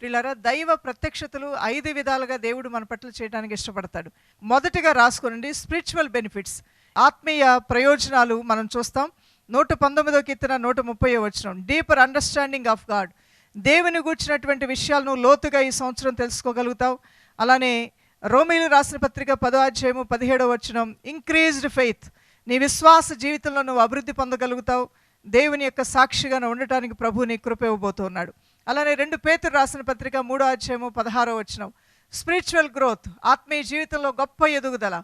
ప్రియులారా దైవ ప్రత్యక్షతలు ఐదు విధాలుగా దేవుడు మన పట్ల చేయడానికి ఇష్టపడతాడు. మొదటిగా రాసుకోనండి స్పిరిచువల్ బెనిఫిట్స్. ఆత్మీయ ప్రయోజనాలు మనం చూస్తాం. నూట పంతొమ్మిదో కీర్తన నూట ముప్పై వచ్చిన డీపర్ అండర్స్టాండింగ్ ఆఫ్ గాడ్ దేవుని గూర్చినటువంటి విషయాలను లోతుగా ఈ సంవత్సరం తెలుసుకోగలుగుతావు. అలానే రోమిలు రాసిన పత్రిక పదో అధ్యాయము పదిహేడవ వచనం. ఇంక్రీజ్డ్ ఫెయిత్ నీ విశ్వాస జీవితంలో నువ్వు అభివృద్ధి పొందగలుగుతావు. దేవుని యొక్క సాక్షిగా ఉండటానికి ప్రభు నీ కృప ఇవ్వబోతున్నాడు. అలానే రెండు పేతురు రాసిన పత్రిక మూడో అధ్యాయము పదహారో వచ్చినం స్పిరిచువల్ గ్రోత్ ఆత్మీయ జీవితంలో గొప్ప ఎదుగుదల.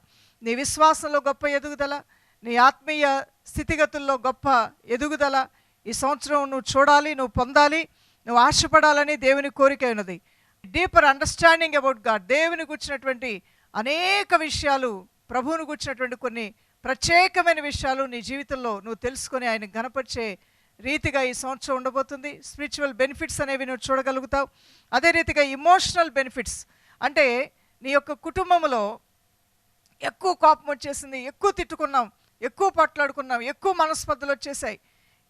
నీ విశ్వాసంలో గొప్ప ఎదుగుదల నీ ఆత్మీయ స్థితిగతుల్లో గొప్ప ఎదుగుదల. ఈ సంవత్సరం నువ్వు చూడాలి నువ్వు పొందాలి నువ్వు ఆశపడాలని దేవుని కోరిక ఉన్నది డీపర్ అండర్స్టాండింగ్ అబౌట్ గాడ్ దేవుని గుర్చినటువంటి అనేక విషయాలు ప్రభువుని గుర్చినటువంటి కొన్ని ప్రత్యేకమైన విషయాలు నీ జీవితంలో నువ్వు తెలుసుకొని ఆయన గనపరిచే రీతిగా ఈ సంవత్సరం ఉండబోతుంది. స్పిరిచువల్ బెనిఫిట్స్ అనేవి నువ్వు చూడగలుగుతావు. అదే రీతిగా ఇమోషనల్ బెనిఫిట్స్. అంటే నీ యొక్క కుటుంబంలో ఎక్కువ కోపం వచ్చేసింది ఎక్కువ తిట్టుకున్నాం ఎక్కువ పట్లాడుకున్నాం ఎక్కువ మనస్పర్ధలు వచ్చేసాయి.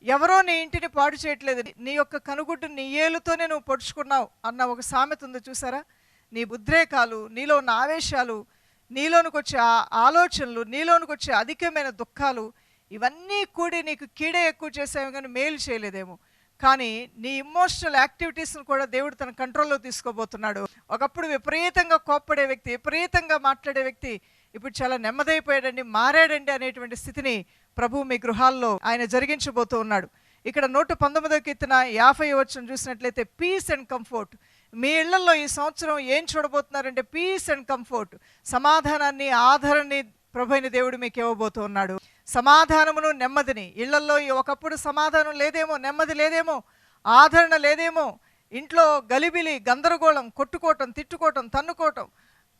ఎవరో నీ ఇంటిని పాడు చేయట్లేదు. నీ యొక్క కనుగుడ్డు నీ ఏలుతోనే నువ్వు పొడుచుకున్నావు అన్న ఒక సామెత ఉంది చూసారా? నీ ఉద్రేకాలు నీలో ఉన్న ఆవేశాలు నీలోనికి వచ్చే ఆ ఆలోచనలు నీలోనికి వచ్చే అధికమైన దుఃఖాలు ఇవన్నీ కూడి నీకు కీడే ఎక్కువ చేసావు కానీ మేలు చేయలేదేమో. కానీ నీ ఇమోషనల్ యాక్టివిటీస్ను కూడా దేవుడు తన కంట్రోల్లో తీసుకోబోతున్నాడు. ఒకప్పుడు విపరీతంగా కోప్పడే వ్యక్తి విపరీతంగా మాట్లాడే వ్యక్తి ఇప్పుడు చాలా నెమ్మదైపోయాడండి మారాడండి అనేటువంటి స్థితిని ప్రభు మీ గృహాల్లో ఆయన జరిగించబోతూ ఉన్నాడు. ఇక్కడ నూట పంతొమ్మిదో కీర్తన యాభై వచ్చిన చూసినట్లయితే పీస్ అండ్ కంఫర్ట్ మీ ఇళ్ళలో ఈ సంవత్సరం ఏం చూడబోతున్నారంటే పీస్ అండ్ కంఫర్ట్ సమాధానాన్ని ఆదరణని ప్రభైన దేవుడు మీకు ఇవ్వబోతూ ఉన్నాడు. సమాధానమును నెమ్మదిని. ఇళ్ళలో ఒకప్పుడు సమాధానం లేదేమో నెమ్మది లేదేమో ఆదరణ లేదేమో ఇంట్లో గలిబిలి గందరగోళం కొట్టుకోవటం తిట్టుకోవటం తన్నుకోవటం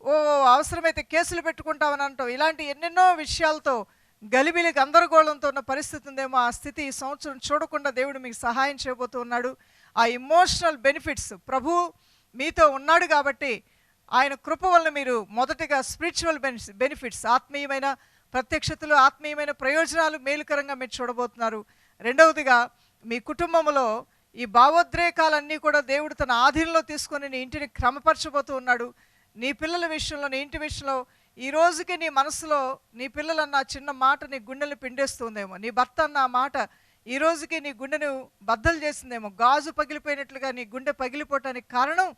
ఓ అవసరమైతే కేసులు పెట్టుకుంటామని అంటాం ఇలాంటి ఎన్నెన్నో విషయాలతో గలిబిలి గందరగోళంతో ఉన్న పరిస్థితి ఉందేమో ఆ స్థితి ఈ సంవత్సరం చూడకుండా దేవుడు మీకు సహాయం చేయబోతూ ఉన్నాడు. ఆ ఇమోషనల్ బెనిఫిట్స్ ప్రభు మీతో ఉన్నాడు కాబట్టి ఆయన కృప వలన మీరు మొదటగా స్పిరిచువల్ బెనిఫిట్స్ ఆత్మీయమైన ప్రత్యక్షతలు ఆత్మీయమైన ప్రయోజనాలు మేలుకరంగా మీరు చూడబోతున్నారు. రెండవదిగా మీ కుటుంబంలో ఈ భావోద్రేకాలన్నీ కూడా దేవుడు తన ఆధీనంలో తీసుకొని నీ ఇంటిని క్రమపరచబోతూ ఉన్నాడు. నీ పిల్లల విషయంలో నీ ఇంటి విషయంలో ఈ రోజుకి నీ మనసులో నీ పిల్లలన్న చిన్న మాట నీ గుండెలు పిండేస్తుందేమో. నీ భర్త అన్న మాట ఈ రోజుకి నీ గుండెను బద్దలు చేసిందేమో. గాజు పగిలిపోయినట్లుగా నీ గుండె పగిలిపోవటానికి కారణం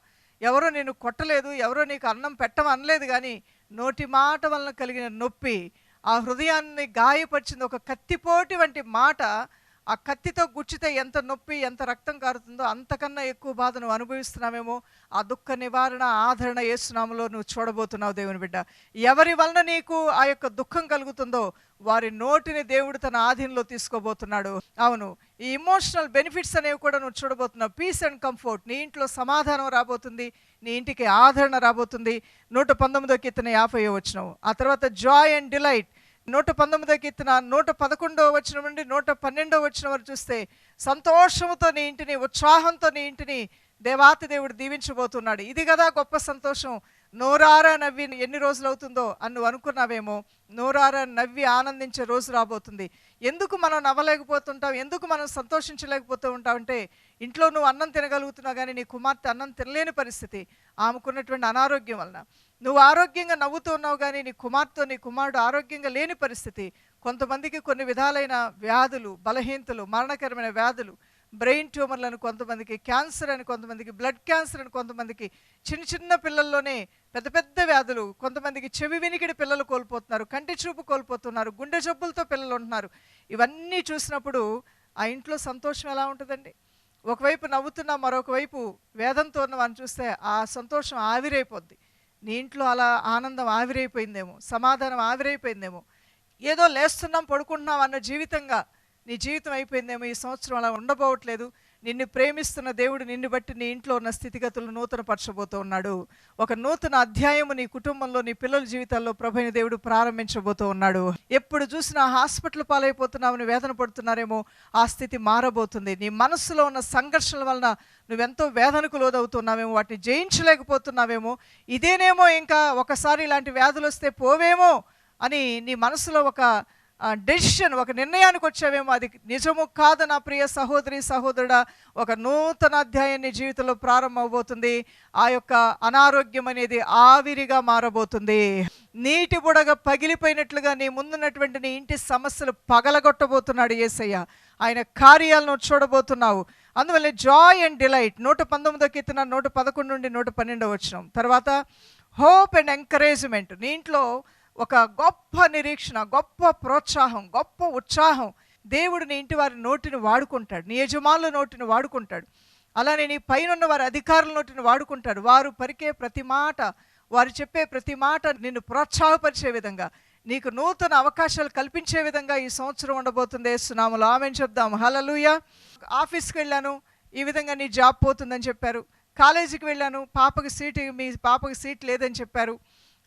ఎవరో నేను కొట్టలేదు ఎవరో నీకు అన్నం పెట్టమనలేదు కానీ నోటి మాట వలన కలిగిన నొప్పి ఆ హృదయాన్ని గాయపరిచింది ఒక కత్తిపోటి వంటి మాట. ఆ కత్తితో గుచ్చితే ఎంత నొప్పి ఎంత రక్తం కారుతుందో అంతకన్నా ఎక్కువ బాధ నువ్వు అనుభవిస్తున్నావేమో. ఆ దుఃఖ నివారణ ఆదరణ ఏసునామలో నువ్వు చూడబోతున్నావు దేవుని బిడ్డ. ఎవరి వలన నీకు ఆ యొక్క దుఃఖం కలుగుతుందో వారి నోటిని దేవుడు తన ఆధీనంలో తీసుకోబోతున్నాడు. అవును ఈ ఇమోషనల్ బెనిఫిట్స్ అనేవి కూడా నువ్వు చూడబోతున్నావు. పీస్ అండ్ కంఫర్ట్ నీ ఇంట్లో సమాధానం రాబోతుంది నీ ఇంటికి ఆదరణ రాబోతుంది. నూట పంతొమ్మిదో కీర్తన యాభై వచ్చినావు ఆ తర్వాత జాయ్ అండ్ డిలైట్ నూట పంతొమ్మిదో కీర్తన నూట పదకొండో వచ్చిన నుండి నూట పన్నెండో వచ్చిన వరకు చూస్తే సంతోషంతో నీ ఇంటిని ఉత్సాహంతో నీ ఇంటిని దేవాతి దేవుడు దీవించబోతున్నాడు. ఇది కదా గొప్ప సంతోషం. నోరారా నవ్వి ఎన్ని రోజులు అవుతుందో అన్ను అనుకున్నావేమో నోరారా నవ్వి ఆనందించే రోజు రాబోతుంది. ఎందుకు మనం నవ్వలేకపోతుంటాం? ఎందుకు మనం సంతోషించలేకపోతూ ఉంటాం అంటే ఇంట్లో నువ్వు అన్నం తినగలుగుతున్నావు కానీ నీ కుమార్తె అన్నం తినలేని పరిస్థితి. ఆమెకున్నటువంటి అనారోగ్యం వలన. నువ్వు ఆరోగ్యంగా నవ్వుతూ ఉన్నావు కానీ నీ కుమార్తె నీ కుమారుడు ఆరోగ్యంగా లేని పరిస్థితి. కొంతమందికి కొన్ని విధాలైన వ్యాధులు బలహీనతలు మరణకరమైన వ్యాధులు బ్రెయిన్ ట్యూమర్లను కొంతమందికి క్యాన్సర్ అని కొంతమందికి బ్లడ్ క్యాన్సర్ అని కొంతమందికి చిన్న చిన్న పిల్లల్లోనే పెద్ద పెద్ద వ్యాధులు కొంతమందికి చెవి వినికిడి పిల్లలు కోల్పోతున్నారు కంటి చూపు కోల్పోతున్నారు గుండె జబ్బులతో పిల్లలు ఉంటున్నారు. ఇవన్నీ చూసినప్పుడు ఆ ఇంట్లో సంతోషం ఎలా ఉంటుందండి? ఒకవైపు నవ్వుతున్నా మరొక వైపు వేదంతో ఉన్నవాని చూస్తే ఆ సంతోషం ఆవిరైపోద్ది. నీ ఇంట్లో అలా ఆనందం ఆవిరైపోయిందేమో సమాధానం ఆవిరైపోయిందేమో. ఏదో లేస్తున్నాం పడుకుంటున్నాం అన్న జీవితంగా నీ జీవితం అయిపోయిందేమో ఈ సంవత్సరం అలా ఉండబోవట్లేదు. నిన్ను ప్రేమిస్తున్న దేవుడు నిన్ను బట్టి నీ ఇంట్లో ఉన్న స్థితిగతులు నూతన పరచబోతూ ఉన్నాడు. ఒక నూతన అధ్యాయము నీ కుటుంబంలో నీ పిల్లల జీవితాల్లో ప్రభుని దేవుడు ప్రారంభించబోతూ ఉన్నాడు. ఎప్పుడు చూసినా హాస్పిటల్ పాలైపోతున్నామని వేదన పడుతున్నారేమో ఆ స్థితి మారబోతుంది. నీ మనస్సులో ఉన్న సంఘర్షణల వలన నువ్వెంతో వేదనకు లోదవుతున్నావేమో వాటిని జయించలేకపోతున్నావేమో ఇదేనేమో ఇంకా ఒకసారి ఇలాంటి వ్యాధులు వస్తే పోవేమో అని నీ మనసులో ఒక డెసిషన్ ఒక నిర్ణయానికి వచ్చావేమో అది నిజము కాదు నా ప్రియ సహోదరి సహోదరుడా. ఒక నూతన అధ్యాయం నీ జీవితంలో ప్రారంభమవబోతుంది. ఆ యొక్క అనారోగ్యం అనేది ఆవిరిగా మారబోతుంది. నీటి బుడగ పగిలిపోయినట్లుగా నీ ముందున్నటువంటి నీ ఇంటి సమస్యలు పగలగొట్టబోతున్నాడు యేసయ్య ఆయన కార్యాలను చూడబోతున్నావు. అందువల్ల జాయ్ అండ్ డిలైట్ నూట పంతొమ్మిదో కీర్తన నూట పదకొండు నుండి నూట పన్నెండో వచ్చినాం తర్వాత హోప్ అండ్ ఎంకరేజ్మెంట్ నీ ఇంట్లో ఒక గొప్ప నిరీక్షణ గొప్ప ప్రోత్సాహం గొప్ప ఉత్సాహం దేవుడు నీ ఇంటి వారి నోటిని వాడుకుంటాడు నీ యజమానుల నోటిని వాడుకుంటాడు. అలానే నీ పైన ఉన్న వారి అధికారుల నోటిని వాడుకుంటాడు. వారు పరికే ప్రతి మాట వారు చెప్పే ప్రతి మాట నిన్ను ప్రోత్సాహపరిచే విధంగా నీకు నూతన అవకాశాలు కల్పించే విధంగా ఈ సంవత్సరం ఉండబోతుంది. వేస్తున్నాములు ఆమె చెప్దాం. హలలుయ ఆఫీస్కి వెళ్ళాను ఈ విధంగా నీ జాబ్ పోతుందని చెప్పారు. కాలేజీకి వెళ్ళాను పాపకి సీటు మీ పాపకి సీట్ లేదని చెప్పారు.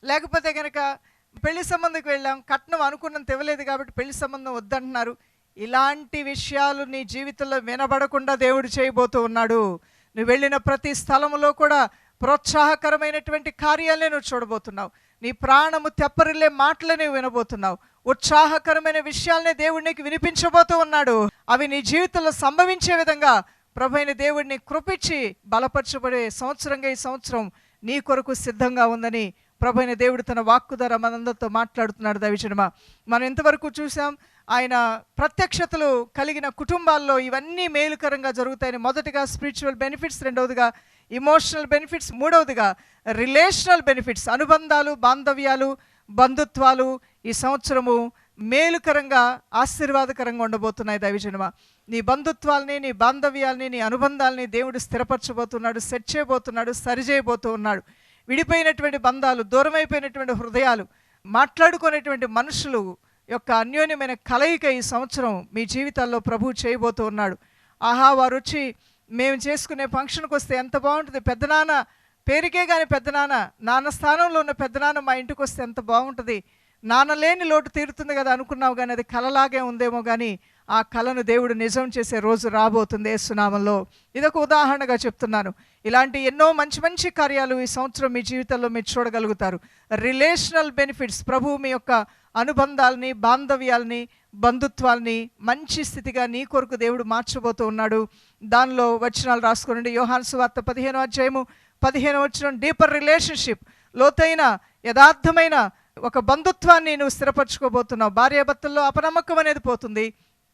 లేకపోతే కనుక పెళ్ళి సంబంధంకి వెళ్ళాం. కట్నం అనుకున్నంత ఇవ్వలేదు కాబట్టి పెళ్ళి సంబంధం వద్దంటున్నారు. ఇలాంటి విషయాలు నీ జీవితంలో వినబడకుండా దేవుడు చేయబోతూ ఉన్నాడు. నువ్వు వెళ్ళిన ప్రతి స్థలములో కూడా ప్రోత్సాహకరమైనటువంటి కార్యాలే నువ్వు చూడబోతున్నావు. నీ ప్రాణము తెప్పరిల్లే మాటలే నువ్వు వినబోతున్నావు. ఉత్సాహకరమైన విషయాలనే దేవుడు నీకు వినిపించబోతూ ఉన్నాడు. అవి నీ జీవితంలో సంభవించే విధంగా ప్రభైన దేవుడిని కృపించి బలపరచబడే సంవత్సరంగా ఈ సంవత్సరం నీ కొరకు సిద్ధంగా ఉందని ప్రభైన దేవుడు తన వాక్కు ద్వారా మనందరితో మాట్లాడుతున్నాడు దవిచనమా మనం ఎంతవరకు చూసాం ఆయన ప్రత్యక్షతలు కలిగిన కుటుంబాల్లో ఇవన్నీ మేలుకరంగా జరుగుతాయని మొదటిగా స్పిరిచువల్ బెనిఫిట్స్ రెండవదిగా ఇమోషనల్ బెనిఫిట్స్ మూడవదిగా రిలేషనల్ బెనిఫిట్స్ అనుబంధాలు బాంధవ్యాలు బంధుత్వాలు ఈ సంవత్సరము మేలుకరంగా ఆశీర్వాదకరంగా ఉండబోతున్నాయి దైవజనమ. నీ బంధుత్వాల్ని నీ బాంధవ్యాల్ని నీ అనుబంధాలని దేవుడు స్థిరపరచబోతున్నాడు సెట్ చేయబోతున్నాడు సరిచేయబోతూ ఉన్నాడు విడిపోయినటువంటి బంధాలు దూరమైపోయినటువంటి హృదయాలు మాట్లాడుకునేటువంటి మనుషులు యొక్క అన్యోన్యమైన కలయిక ఈ సంవత్సరం మీ జీవితాల్లో ప్రభు చేయబోతూ ఉన్నాడు. ఆహా వారు వచ్చి మేము చేసుకునే ఫంక్షన్కి వస్తే ఎంత బాగుంటుంది. పెద్దనాన్న పేరుకే కానీ పెద్దనాన్న నాన్న స్థానంలో ఉన్న పెద్దనాన్న మా ఇంటికి వస్తే ఎంత బాగుంటుంది. నాన్న లేని లోటు తీరుతుంది కదా అనుకున్నావు కానీ అది కలలాగే ఉందేమో కానీ ఆ కళను దేవుడు నిజం చేసే రోజు రాబోతుంది సునామంలో ఇదొక ఉదాహరణగా చెప్తున్నాను. ఇలాంటి ఎన్నో మంచి మంచి కార్యాలు ఈ సంవత్సరం మీ జీవితంలో మీరు చూడగలుగుతారు. రిలేషనల్ బెనిఫిట్స్ ప్రభు మీ యొక్క అనుబంధాలని బాంధవ్యాల్ని బంధుత్వాల్ని మంచి స్థితిగా నీ కొరకు దేవుడు మార్చబోతూ ఉన్నాడు. దానిలో వచనాలు రాసుకోనండి. యోహాన్సు వార్త పదిహేనో అధ్యాయము పదిహేను వచ్చిన డీపర్ రిలేషన్షిప్ లోతైన యథార్థమైన ఒక బంధుత్వాన్ని నువ్వు స్థిరపరచుకోబోతున్నావు. భార్యాభర్తల్లో అపనమ్మకం అనేది పోతుంది.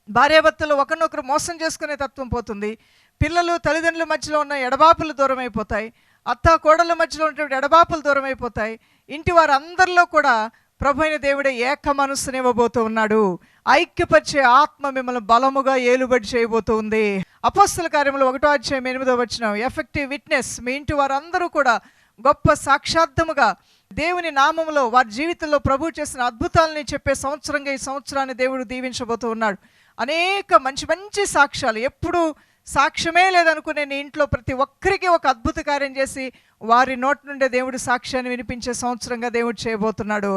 భార్యాభర్తలు ఒకరినొకరు మోసం చేసుకునే తత్వం పోతుంది. పిల్లలు తల్లిదండ్రుల మధ్యలో ఉన్న ఎడబాపులు దూరం అయిపోతాయి అత్త కోడల మధ్యలో ఉన్నటువంటి ఎడబాపులు దూరం అయిపోతాయి ఇంటి వారందరిలో కూడా ప్రభు అయిన దేవుడే ఏక మనస్సునివ్వబోతూ ఉన్నాడు. ఐక్యపరిచే ఆత్మ మిమ్మల్ని బలముగా ఏలుబడి చేయబోతూ ఉంది. అపస్తుల కార్యములు ఒకటో అధ్యాయం ఎనిమిదో వచ్చిన ఎఫెక్టివ్ విట్నెస్ మీ ఇంటి వారందరూ కూడా గొప్ప సాక్షార్థముగా దేవుని నామములో వారి జీవితంలో ప్రభు చేసిన అద్భుతాలని చెప్పే సంవత్సరంగా ఈ సంవత్సరాన్ని దేవుడు దీవించబోతూ ఉన్నాడు. అనేక మంచి మంచి సాక్ష్యాలు. ఎప్పుడు సాక్ష్యమే లేదనుకునే నీ ఇంట్లో ప్రతి ఒక్కరికి ఒక అద్భుత కార్యం చేసి వారి నోటి నుండే దేవుడు సాక్ష్యాన్ని వినిపించే సంవత్సరంగా దేవుడు చేయబోతున్నాడు.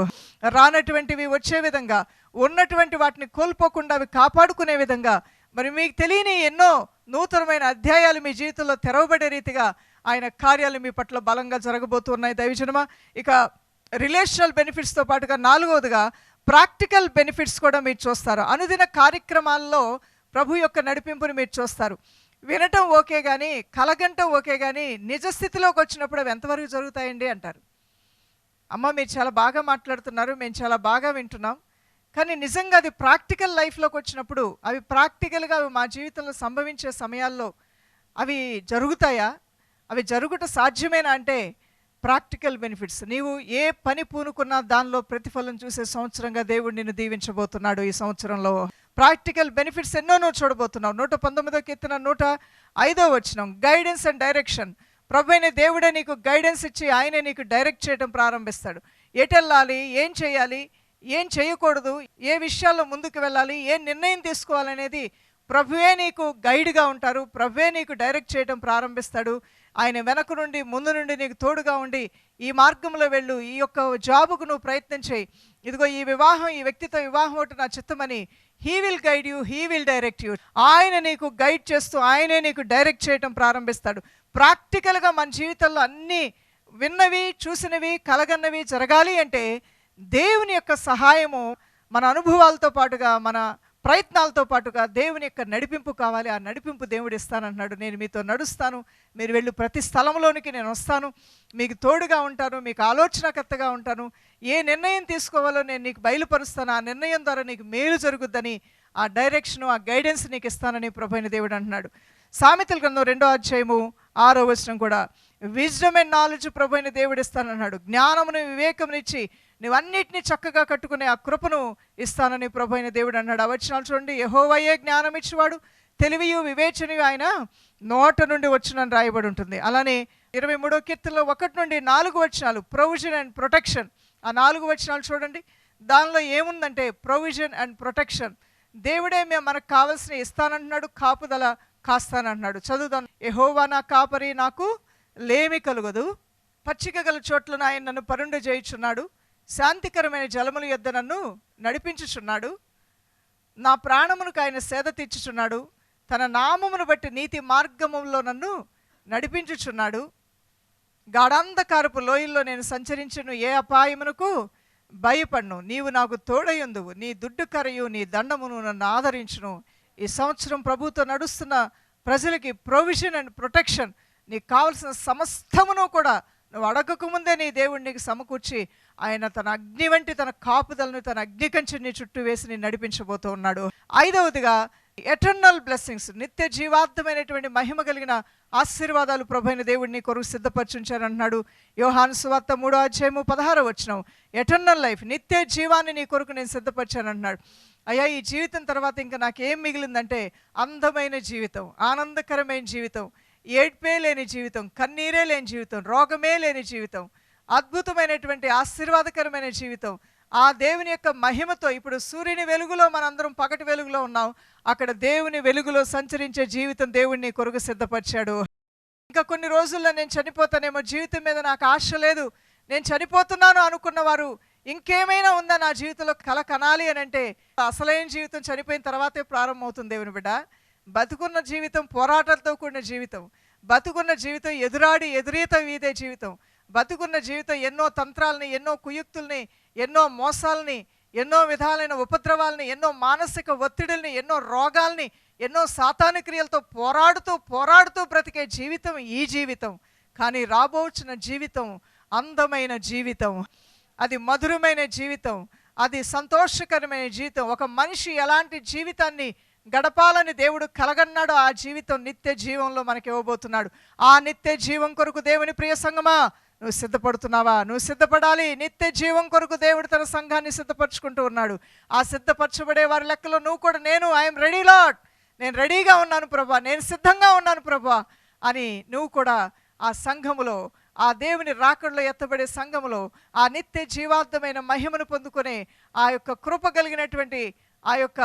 రానటువంటివి వచ్చే విధంగా ఉన్నటువంటి వాటిని కోల్పోకుండా అవి కాపాడుకునే విధంగా మరి మీకు తెలియని ఎన్నో నూతనమైన అధ్యాయాలు మీ జీవితంలో తెరవబడే రీతిగా ఆయన కార్యాలు మీ పట్ల బలంగా జరగబోతున్నాయి. దైవజనమా ఇక రిలేషనల్ బెనిఫిట్స్తో పాటుగా నాలుగవదిగా ప్రాక్టికల్ బెనిఫిట్స్ కూడా మీరు చూస్తారు. అనుదిన కార్యక్రమాల్లో ప్రభు యొక్క నడిపింపుని మీరు చూస్తారు. వినటం ఓకే కానీ కలగంటం ఓకే కానీ నిజస్థితిలోకి వచ్చినప్పుడు అవి ఎంతవరకు జరుగుతాయండి అంటారు. అమ్మ మీరు చాలా బాగా మాట్లాడుతున్నారు మేము చాలా బాగా వింటున్నాం. కానీ నిజంగా అది ప్రాక్టికల్ లైఫ్లోకి వచ్చినప్పుడు అవి ప్రాక్టికల్గా అవి మా జీవితంలో సంభవించే సమయాల్లో అవి జరుగుతాయా? అవి జరుగుట సాధ్యమేనా అంటే ప్రాక్టికల్ బెనిఫిట్స్. నీవు ఏ పని పూనుకున్నా దానిలో ప్రతిఫలం చూసే సంవత్సరంగా దేవుడు నిన్ను దీవించబోతున్నాడు ఈ సంవత్సరంలో. ప్రాక్టికల్ బెనిఫిట్స్ ఎన్నో నువ్వు చూడబోతున్నావు. నూట పంతొమ్మిదో కీర్తన నూట ఐదో వచ్చినాం గైడెన్స్ అండ్ డైరెక్షన్ ప్రభు అయిన దేవుడే నీకు గైడెన్స్ ఇచ్చి ఆయనే నీకు డైరెక్ట్ చేయడం ప్రారంభిస్తాడు. ఎటెళ్ళాలి ఏం చేయాలి? ఏం చేయకూడదు? ఏ విషయాల్లో ముందుకు వెళ్ళాలి? ఏ నిర్ణయం తీసుకోవాలనేది ప్రభువే నీకు గైడ్గా ఉంటారు. ప్రభువే నీకు డైరెక్ట్ చేయడం ప్రారంభిస్తాడు. ఆయన వెనక నుండి ముందు నుండి నీకు తోడుగా ఉండి ఈ మార్గంలో వెళ్ళు ఈ యొక్క జాబుకు నువ్వు ప్రయత్నం చేయి. ఇదిగో ఈ వివాహం ఈ వ్యక్తితో వివాహం ఒకటి నా చిత్తమని he will guide you he will direct you ఆయన నీకు గైడ్ చేస్తూ ఆయనే నీకు డైరెక్ట్ చేయటం ప్రారంభిస్తాడు. ప్రాక్టికల్గా మన జీవితంలో అన్నీ విన్నవి చూసినవి కలగన్నవి జరగాలి అంటే దేవుని యొక్క సహాయము మన అనుభవాలతో పాటుగా మన ప్రయత్నాలతో పాటుగా దేవుని యొక్క నడిపింపు కావాలి. ఆ నడిపింపు దేవుడు ఇస్తానంటున్నాడు. నేను మీతో నడుస్తాను. మీరు వెళ్ళి. ప్రతి స్థలంలోనికి నేను వస్తాను. మీకు తోడుగా ఉంటాను. మీకు ఆలోచనకర్తగా ఉంటాను. ఏ నిర్ణయం తీసుకోవాలో నేను నీకు బయలుపరుస్తాను. ఆ నిర్ణయం ద్వారా నీకు మేలు జరుగుద్దని ఆ డైరెక్షన్ ఆ గైడెన్స్ నీకు ఇస్తానని ప్రభైన దేవుడు అంటున్నాడు. సామెతల గ్రంథం రెండో అధ్యాయము ఆరో వచనం కూడా విజ్డమ్ అండ్ నాలెడ్జ్ ప్రభైన దేవుడు ఇస్తానన్నాడు. జ్ఞానమును వివేకమునిచ్చి నువ్వన్నిటిని చక్కగా కట్టుకునే ఆ కృపను ఇస్తానని ప్రభైన దేవుడు అన్నాడు. ఆ చూడండి. యహోవయ్యే జ్ఞానం ఇచ్చేవాడు తెలివియు వివేచనయు ఆయన నోట నుండి వచ్చినని రాయబడి ఉంటుంది. అలానే ఇరవై మూడో కీర్తనలో ఒకటి నుండి నాలుగు వచనాలు ప్రొవిజన్ అండ్ ప్రొటెక్షన్ ఆ నాలుగు వచనాలు చూడండి. దానిలో ఏముందంటే ప్రొవిజన్ అండ్ ప్రొటెక్షన్ దేవుడే మేము మనకు కావాల్సిన ఇస్తానంటున్నాడు కాపుదల కాస్తానంటున్నాడు. చదువుదాం. ఎహోవా నా కాపరి నాకు లేమి కలుగదు. పచ్చిక గల చోట్లను ఆయన నన్ను పరుండు చేయుచున్నాడు శాంతికరమైన జలముల యొద్ద నన్ను నడిపించుచున్నాడు. నా ప్రాణమునకు ఆయన సేద తీర్చుచున్నాడు. తన నామమును బట్టి నీతి మార్గములో నన్ను నడిపించుచున్నాడు. గాఢాంధకారపు లోయల్లో నేను సంచరించను. ఏ అపాయమునకు భయపడ్ను. నీవు నాకు తోడయుందువు నీ దుడ్డు కరయు నీ దండమును నన్ను ఆదరించును. ఈ సంవత్సరం ప్రభుతో నడుస్తున్న ప్రజలకి ప్రొవిజన్ అండ్ ప్రొటెక్షన్. నీకు కావలసిన సమస్తమును కూడా నువ్వు అడగకముందే నీ దేవుడు నీకు సమకూర్చి ఆయన తన అగ్ని వంటి తన కాపుదలను తన అగ్ని చుట్టూ వేసి నేను నడిపించబోతూ ఉన్నాడు. ఐదవదిగా ఎటర్నల్ బ్లెస్సింగ్స్ నిత్య జీవార్థమైనటువంటి మహిమ కలిగిన ఆశీర్వాదాలు ప్రభైన దేవుడిని కొరకు సిద్ధపరచుంచారంటున్నాడు యోహాను సువార్త మూడో అధ్యాయము పదహారో వచ్చినాం ఎటర్నల్ లైఫ్ నిత్య జీవాన్ని నీ కొరకు నేను సిద్ధపరిచానంటున్నాడు అయ్యా ఈ జీవితం తర్వాత ఇంకా నాకేం మిగిలిందంటే అందమైన జీవితం ఆనందకరమైన జీవితం ఏడ్పే లేని జీవితం కన్నీరే లేని జీవితం రోగమే లేని జీవితం అద్భుతమైనటువంటి ఆశీర్వాదకరమైన జీవితం. ఆ దేవుని యొక్క మహిమతో ఇప్పుడు సూర్యుని వెలుగులో మనందరం పగటి వెలుగులో ఉన్నాం. అక్కడ దేవుని వెలుగులో సంచరించే జీవితం దేవుణ్ణి కొరకు సిద్ధపరిచాడు. ఇంకా కొన్ని రోజుల్లో నేను చనిపోతానేమో జీవితం మీద నాకు ఆశ లేదు. నేను చనిపోతున్నాను అనుకున్న వారు ఇంకేమైనా ఉందా నా జీవితంలో కల కనాలి అని అంటే అసలైన జీవితం చనిపోయిన తర్వాతే ప్రారంభమవుతుంది దేవుని బిడ్డ. బతుకున్న జీవితం పోరాటాలతో కూడిన జీవితం. బతుకున్న జీవితం ఎదురాడి ఎదురీత వీదే జీవితం. బతుకున్న జీవితం ఎన్నో తంత్రాలని ఎన్నో కుయుక్తుల్ని ఎన్నో మోసాలని ఎన్నో విధాలైన ఉపద్రవాల్ని ఎన్నో మానసిక ఒత్తిడిల్ని ఎన్నో రోగాల్ని ఎన్నో సాతాను క్రియలతో పోరాడుతూ పోరాడుతూ బ్రతికే జీవితం ఈ జీవితం. కానీ రాబోచిన జీవితం అందమైన జీవితం. అది మధురమైన జీవితం. అది సంతోషకరమైన జీవితం. ఒక మనిషి ఎలాంటి జీవితాన్ని గడపాలని దేవుడు కలగన్నాడు ఆ జీవితం నిత్య జీవంలో మనకి ఇవ్వబోతున్నాడు. ఆ నిత్య జీవం కొరకు దేవుని ప్రియ సంగమా నువ్వు సిద్ధపడుతున్నావా? నువ్వు సిద్ధపడాలి. నిత్య జీవం కొరకు దేవుడు తన సంఘాన్ని సిద్ధపరచుకుంటూ ఉన్నాడు. ఆ సిద్ధపరచబడే వారి లెక్కలో నువ్వు కూడా నేను ఐఎమ్ రెడీ లాట్ నేను రెడీగా ఉన్నాను ప్రభా. నేను సిద్ధంగా ఉన్నాను ప్రభా అని నువ్వు కూడా ఆ సంఘములో ఆ దేవుని రాకడలో ఎత్తబడే సంఘములో ఆ నిత్య జీవార్థమైన మహిమను పొందుకునే ఆ యొక్క కృప కలిగినటువంటి ఆ యొక్క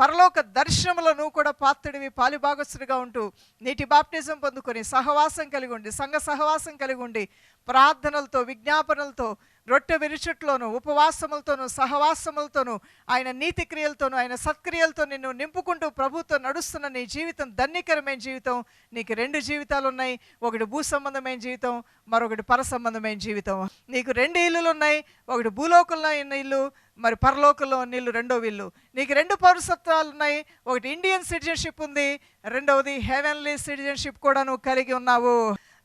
పరలోక దర్శనములను కూడా పాత్రుడివి పాలిభాగస్తుడిగా ఉంటూ నీటి బాప్టిజం పొందుకొని సహవాసం కలిగి ఉండి సంఘ సహవాసం కలిగి ఉండి ప్రార్థనలతో విజ్ఞాపనలతో రొట్టె విరుచుట్లోను ఉపవాసములతోనూ సహవాసములతోనూ ఆయన నీతి క్రియలతోనూ ఆయన సత్క్రియలతో నిన్ను నింపుకుంటూ ప్రభుత్వం నడుస్తున్న నీ జీవితం ధన్యకరమైన జీవితం. నీకు రెండు జీవితాలు ఉన్నాయి ఒకటి భూ సంబంధమైన జీవితం మరొకటి పర సంబంధమైన జీవితం. నీకు రెండు ఇల్లులు ఉన్నాయి ఒకటి భూలోకంలో ఉన్న ఇల్లు మరి పరలోకంలో ఉన్న ఇల్లు రెండో ఇల్లు. నీకు రెండు పౌరసత్వాలు ఉన్నాయి ఒకటి ఇండియన్ సిటిజన్షిప్ ఉంది. రెండవది హెవెన్లీ సిటిజన్షిప్ కూడా నువ్వు కలిగి ఉన్నావు.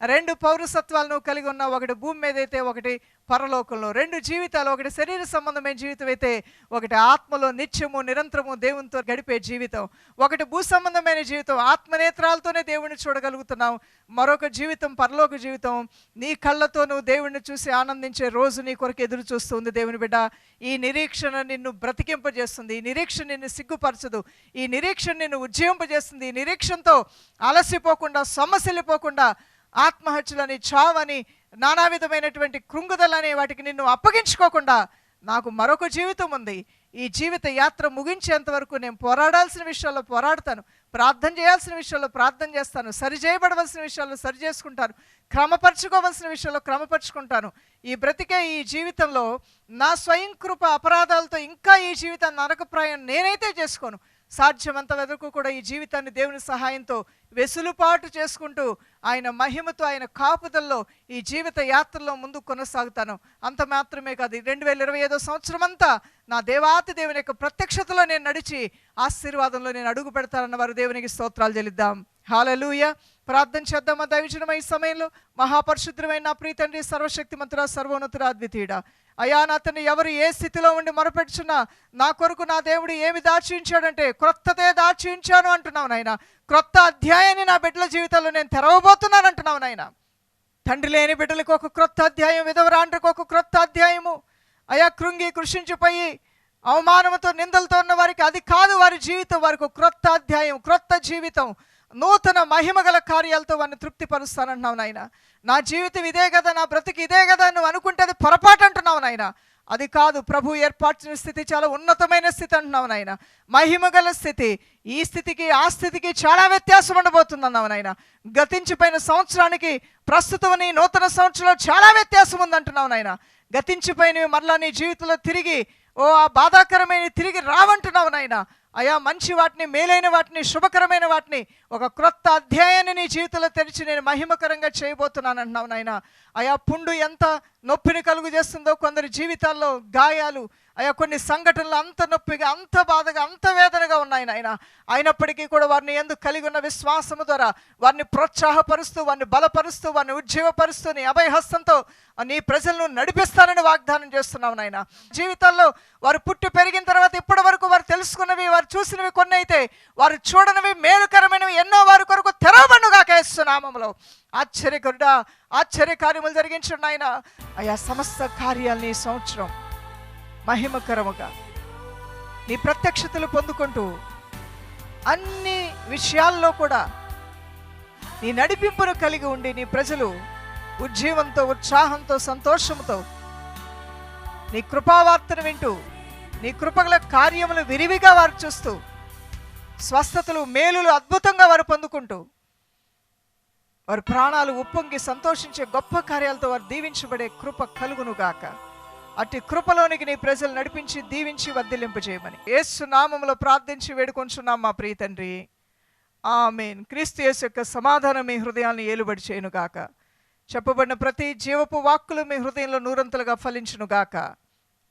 రెండు పౌరసత్వాలను కలిగి ఉన్న ఒకటి భూమి మీద అయితే ఒకటి పరలోకంలో రెండు జీవితాలు ఒకటి శరీర సంబంధమైన జీవితం అయితే ఒకటి ఆత్మలో నిత్యము నిరంతరము దేవునితో గడిపే జీవితం. ఒకటి భూ సంబంధమైన జీవితం ఆత్మనేత్రాలతోనే దేవుణ్ణి చూడగలుగుతున్నావు. మరొక జీవితం పరలోక జీవితం. నీ కళ్ళతో నువ్వు దేవుణ్ణి చూసి ఆనందించే రోజు నీ కొరకు ఎదురు చూస్తుంది దేవుని బిడ్డ. ఈ నిరీక్షణ నిన్ను బ్రతికింపజేస్తుంది. ఈ నిరీక్షణ నిన్ను సిగ్గుపరచదు. ఈ నిరీక్షణ నిన్ను ఉజ్జీవింపజేస్తుంది. ఈ నిరీక్షణతో అలసిపోకుండా సొమ్మసిల్లిపోకుండా ఆత్మహత్యలని చావని నానా విధమైనటువంటి కృంగుదలని వాటికి నిన్ను అప్పగించుకోకుండా నాకు మరొక జీవితం ఉంది. ఈ జీవిత యాత్ర ముగించేంత వరకు నేను పోరాడాల్సిన విషయాల్లో పోరాడతాను. ప్రార్థన చేయాల్సిన విషయాల్లో ప్రార్థన చేస్తాను. సరి చేయబడవలసిన విషయాల్లో సరి చేసుకుంటాను. క్రమపరచుకోవలసిన విషయాల్లో క్రమపరుచుకుంటాను. ఈ బ్రతికే ఈ జీవితంలో నా స్వయం కృప అపరాధాలతో ఇంకా ఈ జీవితాన్ని నరకప్రాయం నేనైతే చేసుకోను. సాధ్యమంత వరకు కూడా ఈ జీవితాన్ని దేవుని సహాయంతో వెసులుబాటు చేసుకుంటూ ఆయన మహిమతో ఆయన కాపుదల్లో ఈ జీవిత యాత్రలో ముందు కొనసాగుతాను. అంత మాత్రమే కాదు రెండు వేల ఇరవై ఐదో సంవత్సరం అంతా నా దేవాతి దేవుని యొక్క ప్రత్యక్షతలో నేను నడిచి ఆశీర్వాదంలో నేను అడుగు పెడతానన్న వారు దేవునికి స్తోత్రాలు చెల్లిద్దాం. హాలూయ ప్రార్థన చేద్దామా దైవజనమై ఈ సమయంలో? మహాపరిశుద్ధమైన నా ప్రీతండ్రి సర్వశక్తి మంత్ర సర్వోన్నతుర అద్వితీయుడా. అయా నా ఎవరు ఏ స్థితిలో ఉండి మొరపెట్టుచున్నా నా కొరకు నా దేవుడు ఏమి దాచించాడంటే క్రొత్తదే దాచించాను అంటున్నావు నాయన. క్రొత్త అధ్యాయాన్ని నా బిడ్డల జీవితంలో నేను తెరవబోతున్నాను అంటున్నావు నాయన. తండ్రి లేని బిడ్డలకు ఒక క్రొత్త అధ్యాయం విధవరాండ్రికి ఒక క్రొత్త అధ్యాయము. అయా కృంగి కృషించిపోయి అవమానంతో నిందలతో ఉన్న వారికి అది కాదు వారి జీవితం వారికి క్రొత్త అధ్యాయం క్రొత్త జీవితం. నూతన మహిమగల కార్యాలతో వారిని తృప్తిపరుస్తానంటున్నావు నాయన. నా జీవితం ఇదే కదా నా బ్రతికి ఇదే కదా నువ్వు అనుకుంటే అది పొరపాటు అంటున్నావు నాయన. అది కాదు ప్రభు ఏర్పాటు స్థితి చాలా ఉన్నతమైన స్థితి అంటున్నావు నాయన. మహిమగల స్థితి ఈ స్థితికి ఆ స్థితికి చాలా వ్యత్యాసం ఉండబోతుంది అన్నావు నాయన. గతించిపోయిన సంవత్సరానికి ప్రస్తుతం నీ నూతన సంవత్సరంలో చాలా వ్యత్యాసం ఉందంటున్నావు నాయన. గతించిపోయినవి మరలా నీ జీవితంలో తిరిగి ఓ ఆ బాధాకరమైన తిరిగి రావంటున్నావు నాయన. అయా మంచి వాటిని మేలైన వాటిని శుభకరమైన వాటిని ఒక క్రొత్త అధ్యాయాన్ని నీ జీవితంలో తెరిచి నేను మహిమకరంగా చేయబోతున్నాను అంటున్నావు నాయన. అయా పుండు ఎంత నొప్పిని కలుగు చేస్తుందో కొందరి జీవితాల్లో గాయాలు అయ్యా కొన్ని సంఘటనలు అంత నొప్పిగా అంత బాధగా అంత వేదనగా ఉన్నాయి ఆయన అయినప్పటికీ కూడా వారిని ఎందుకు కలిగి ఉన్న విశ్వాసము ద్వారా వారిని ప్రోత్సాహపరుస్తూ వారిని బలపరుస్తూ వారిని ఉజ్జీవపరుస్తూ నీ అభయహస్తంతో నీ ప్రజలను నడిపిస్తానని వాగ్దానం చేస్తున్నావు నాయన. జీవితాల్లో వారు పుట్టి పెరిగిన తర్వాత ఇప్పటి వరకు వారు తెలుసుకున్నవి వారు చూసినవి కొన్ని అయితే వారు చూడనివి మేలుకరమైనవి ఎన్నో వారి కొరకు తెరవబడుగా కేస్తున్నామంలో ఆశ్చర్యకరుడా ఆశ్చర్య కార్యములు జరిగించున్నాయన ఆయన అయా సమస్త కార్యాలని సంవత్సరం మహిమకరముగా నీ ప్రత్యక్షతలు పొందుకుంటూ అన్ని విషయాల్లో కూడా నీ నడిపింపును కలిగి ఉండి నీ ప్రజలు ఉజ్జీవంతో ఉత్సాహంతో సంతోషంతో నీ కృపావార్తను వింటూ నీ కృపగల కార్యములు విరివిగా వారు చూస్తూ స్వస్థతలు మేలులు అద్భుతంగా వారు పొందుకుంటూ వారి ప్రాణాలు ఉప్పొంగి సంతోషించే గొప్ప కార్యాలతో వారు దీవించబడే కృప కలుగును గాక అట్టి కృపలోనికి నీ ప్రజలు నడిపించి దీవించి వర్ధిలింపు చేయమని. యేసు నామములో ప్రార్థించి వేడుకొంచున్నాం మా ప్రియ తండ్రి. ఆమెన్. క్రీస్తు యేసు యొక్క సమాధానం మీ హృదయాన్ని ఏలుబడి చేయనుగాక. చెప్పబడిన ప్రతి జీవపు వాక్కులు మీ హృదయంలో నూరంతలుగా ఫలించును గాక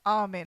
ఆమెన్.